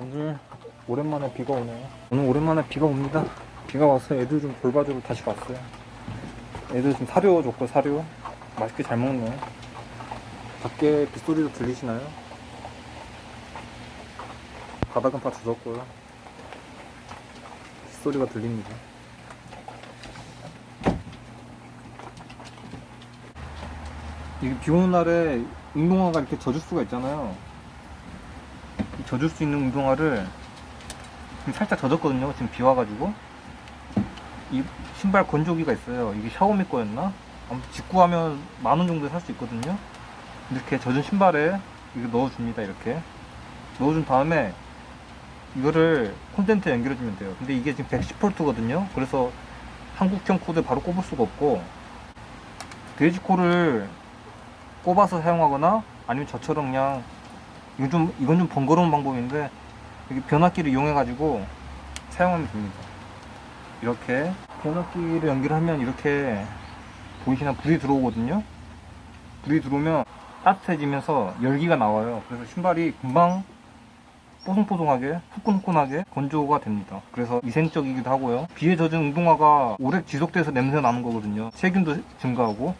오늘 오랜만에 비가 오네요. 오늘 오랜만에 비가 옵니다. 비가 와서 애들 좀 돌봐주러 다시 왔어요. 애들 좀 사료 줬고 사료 맛있게 잘 먹네. 밖에 빗소리도 들리시나요? 바닥은 다 젖었고요. 빗소리가 들립니다. 이게 비 오는 날에 운동화가 이렇게 젖을 수가 있잖아요. 이 젖을 수 있는 운동화를 지금 살짝 젖었거든요. 지금 비 와가지고. 이 신발 건조기가 있어요. 이게 샤오미 거였나? 아무튼 직구하면 만 원 정도에 살 수 있거든요. 이렇게 젖은 신발에 이거 넣어줍니다. 이렇게. 넣어준 다음에 이거를 콘센트에 연결해주면 돼요. 근데 이게 지금 110V거든요. 그래서 한국형 코드 바로 꼽을 수가 없고 돼지코를 꼽아서 사용하거나 아니면 저처럼 그냥 좀 이건 좀 번거로운 방법인데 여기 변압기를 이용해 가지고 사용하면 됩니다. 이렇게 변압기를 연결하면 이렇게 보이시나 불이 들어오거든요. 불이 들어오면 따뜻해지면서 열기가 나와요. 그래서 신발이 금방 뽀송뽀송하게 후끈후끈하게 건조가 됩니다. 그래서 위생적이기도 하고요. 비에 젖은 운동화가 오래 지속돼서 냄새 나는 거거든요. 세균도 증가하고.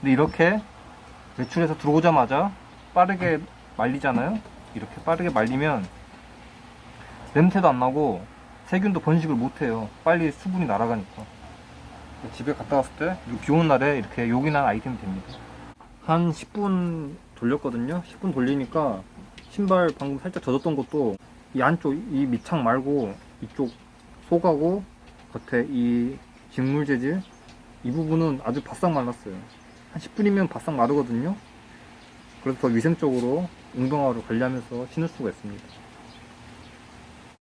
근데 이렇게 외출해서 들어오자마자 빠르게 말리잖아요. 이렇게 빠르게 말리면 냄새도 안 나고 세균도 번식을 못 해요. 빨리 수분이 날아가니까. 집에 갔다 왔을 때 비 오는 날에 이렇게 난 아이템이 됩니다. 한 10분 돌렸거든요. 10분 돌리니까 신발 방금 살짝 젖었던 것도 이 안쪽 이 밑창 말고 이쪽 속하고 겉에 이 직물 재질 이 부분은 아주 바싹 말랐어요. 한 10분이면 바싹 마르거든요. 그래서 더 위생적으로 운동화를 관리하면서 신을 수가 있습니다.